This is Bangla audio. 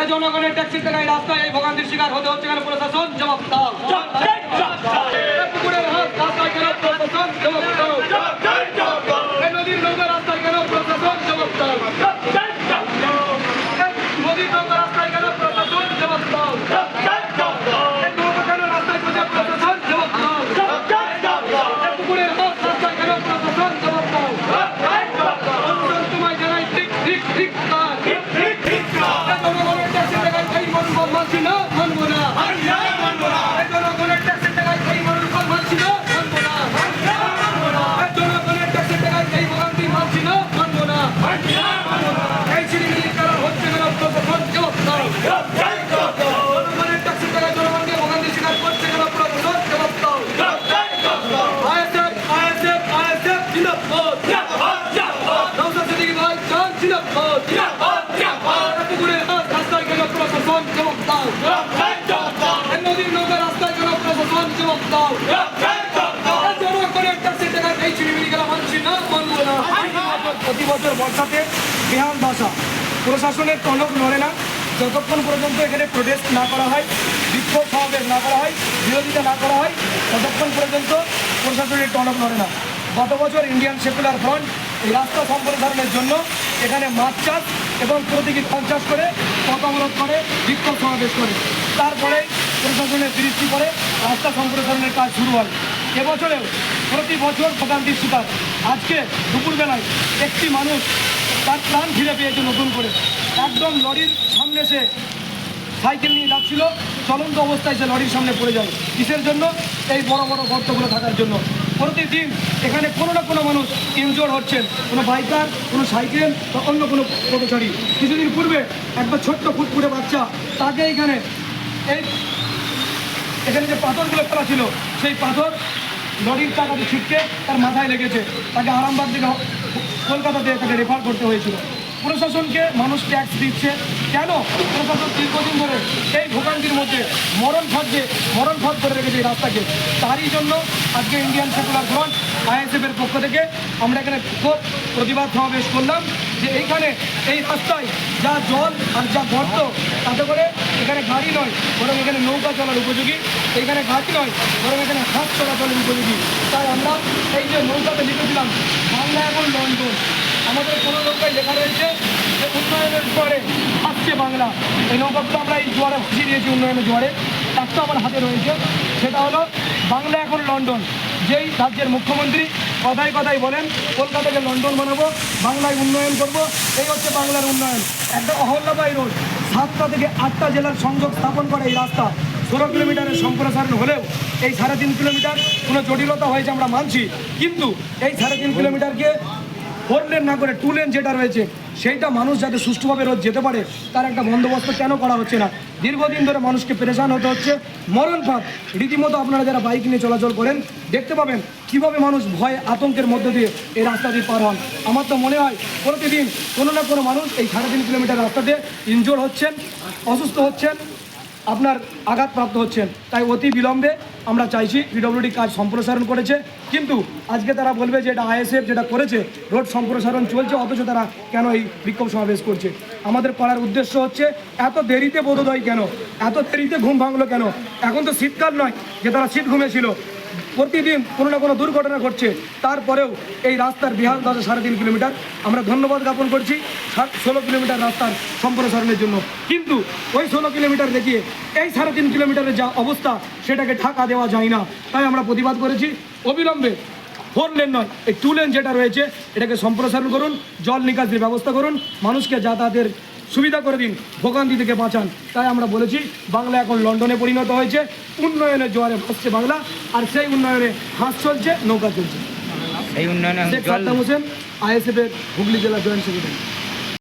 এই জনগণের ট্যাক্সির টাকায় রাস্তায় এই ভোগান্তির শিকার হতে হচ্ছে কেন প্রশাসন জবাব দাও। পুকুরের হাত রাস্তায় কেন প্রশাসন জবাব দাও এই নদীর নৌকা রাস্তায় কেন প্রশাসন জবাব দাও এই নদীর নৌকা রাস্তায় কেন প্রশাসন জবাব দাও এই নৌকা কেন রাস্তায় খুঁজে প্রশাসন জবাব দাও এই পুকুরের হাত রাস্তায় কেন প্রশাসন জবাব দাও প্রশাসন তোমায় জানাই ঠিক ঠিক ঠিক কাজ এই জনগণের ট্যাক্সের টাকায় এই মরুন মানছি না মানবো না এই জনগণের ট্যাক্সের টাকায় এই মরুন মানছি না মানবো না এই জনগণের ট্যাক্সের টাকায় এই ভোগান্তি মানছি না মানবো না এই সিঁড়িমিড়ি করা হচ্ছে কেন প্রশাসন জবাব দাও জনগণের ট্যাক্সের টাকায় জনগণকে ভোগান্তি স্বীকার করছে কেন প্রশাসন জবাব দাও আইএসএফ আইএসএফ আইএসএফ জিন্দাবাদ নওশাদ সিদ্দিকী ভাই জান জিন্দাবাদ পুকুরের হাত রাস্তায় কেন প্রশাসন জবাব দাও এই নদীর নৌকা রাস্তায় কেন প্রশাসন জবাব দাও এই জনগণের ট্যাক্সের টাকায় এই সিঁড়িমিড়ি করা মানছি না মানবো না প্রতি বর্ষাতে বেহাল দশা প্রশাসনের টনক নড়ে না। যতক্ষণ পর্যন্ত এখানে প্রোটেস্ট না করা হয়, বিক্ষোভ সমাবেশ না করা হয়, বিরোধিতা না করা হয়, ততক্ষণ পর্যন্ত প্রশাসনের টনক নড়ে না। গত বছর ইন্ডিয়ান সেকুলার ফ্রন্ট এই রাস্তা সম্প্রসারণের জন্য এখানে মাছ চাষ এবং প্রতীকী চাষ করে অবরোধ করে, বিক্ষোভ সমাবেশ করে। তারপরে প্রশাসনের দৃষ্টি করে রাস্তা সম্প্রসারণের কাজ শুরু হয়। এবছরেও প্রতি বছর ভোগান্তির শিকার। আজকে দুপুরবেলায় একটি মানুষ তার প্রাণ ফিরে পেয়েছে নতুন করে। একদম লরির সামনে সে সাইকেল নিয়ে যাচ্ছিল। চলন্ত অবস্থায় সে লরির সামনে পড়ে যায় কিসের জন্য? এই বড় বড় গর্তগুলো থাকার জন্য। প্রতিদিন এখানে কোনো না কোনো মানুষ ইনজোর হচ্ছেন। কোনো বাইকার, কোনো সাইকেল বা অন্য কোনো পথচারী। কিছুদিন পূর্বে একটা ছোট্ট ফুটফুটে বাচ্চা তাকে এখানে এই এখানে যে পাথরগুলো ফেলা ছিল, সেই পাথর লরির চাকাতে ছিটকে তার মাথায় লেগেছে। তাকে আরামবাগ থেকে কলকাতাতে তাকে রেফার করতে হয়েছিল। প্রশাসনকে মানুষ ট্যাক্স দিচ্ছে। কেন? প্রশাসন দীর্ঘদিন ধরে এই ভোগান্তির মধ্যে মরণ ফাঁদকে মরণ ফাঁদ করে রেখেছে এই রাস্তাকে। তারই জন্য আজকে ইন্ডিয়ান সেকুলার ফ্রন্ট আইএসএফ এর পক্ষ থেকে আমরা এখানে খুব প্রতিবাদ সমাবেশ করলাম যে এইখানে এই রাস্তায় যা জল আর যা গর্ত, তাতে করে এখানে গাড়ি নয়, বরং এখানে নৌকা চলার উপযোগী। এখানে গাড়ি নয়, বরং এখানে হাত চলাচলের উপযোগী। তাই আমরা এই যে নৌকাতে লিখেছিলাম বাংলা এখন লন্ডন আমাদের কোনো নৌকায় লেখা রয়েছে যে উন্নয়নের জোয়ারে আসছে বাংলা। এই নৌকাগুলো আমরা এই জোয়ারে ভাসিয়ে দিয়েছি উন্নয়নের জোয়ারে। একটা আমার হাতে রয়েছে। সেটা হলো বাংলা এখন লন্ডন যেই রাজ্যের মুখ্যমন্ত্রী কথায় কথায় বলেন কলকাতাকে লন্ডন বানাবো, বাংলায় উন্নয়ন করব, এই হচ্ছে বাংলার উন্নয়ন। একটা অহল্যাবাই রোড। সাতটা থেকে আটটা জেলার সংযোগ স্থাপন করে এই রাস্তা। ষোলো কিলোমিটারের সম্প্রসারণ হলেও এই সাড়ে তিন কিলোমিটার কোনো জটিলতা হয়েছে আমরা মানছি। কিন্তু এই সাড়ে তিন কিলোমিটারকে ফোর লেন না করে টু লেন যেটা রয়েছে, সেইটা মানুষ যাতে সুষ্ঠুভাবে রোজ যেতে পারে, তার একটা বন্দোবস্ত কেন করা হচ্ছে না? দীর্ঘদিন ধরে মানুষকে পেরেশান হতে হচ্ছে। মরণ ফাঁদ রীতিমতো আপনারা যারা বাইক নিয়ে চলাচল করেন, দেখতে পাবেন কীভাবে মানুষ ভয়, আতঙ্কের মধ্য দিয়ে এই রাস্তা দিয়ে পার হন। আমার তো মনে হয় প্রতিদিন কোনো না কোনো মানুষ এই সাড়ে তিন কিলোমিটার রাস্তাতে ইনজোর হচ্ছেন, অসুস্থ হচ্ছেন আপনার আঘাতপ্রাপ্ত হচ্ছেন। তাই অতি বিলম্বে আমরা চাইছি পিডব্লিউডি কাজ সম্প্রসারণ করেছে। কিন্তু আজকে তারা বলবে যে এটা আইএসএফ যেটা করেছে, রোড সম্প্রসারণ চলছে, অথচ তারা কেন এই বিক্ষোভ সমাবেশ করছে? আমাদের করার উদ্দেশ্য হচ্ছে, এত দেরিতে বোধোদয় কেন? এত দেরিতে ঘুম ভাঙলো কেন? এখন তো শীতকাল নয় যে তারা শীত ঘুমেছিল। প্রতিদিন কোনো না কোনো দুর্ঘটনা ঘটছে, তারপরেও এই রাস্তার বিহার দশা সাড়ে তিন কিলোমিটার। আমরা ধন্যবাদ জ্ঞাপন করছি সাত ষোলো কিলোমিটার রাস্তার সম্প্রসারণের জন্য। কিন্তু ওই ষোলো কিলোমিটার দেখিয়ে এই সাড়ে তিন কিলোমিটারের যা অবস্থা, সেটাকে ঢাকা দেওয়া যায় না। তাই আমরা প্রতিবাদ করেছি, অবিলম্বে ফোর লেন নয়, এই টু লেন যেটা রয়েছে, এটাকে সম্প্রসারণ করুন, জল নিকাশের ব্যবস্থা করুন, মানুষকে যাতায়াতের সুবিধা করে দিন ভোগান্তি থেকে বাঁচান। তাই আমরা বলেছি বাংলা এখন লন্ডনে পরিণত হয়েছে উন্নয়নের জোয়ারে ভাসছে বাংলা আর সেই উন্নয়নে হাঁস চলছে নৌকা চলছে। সেই উন্নয়নে হোসেন আইএসএফ এর হুগলি জেলা জয়েন্ট সেক্রেটারি।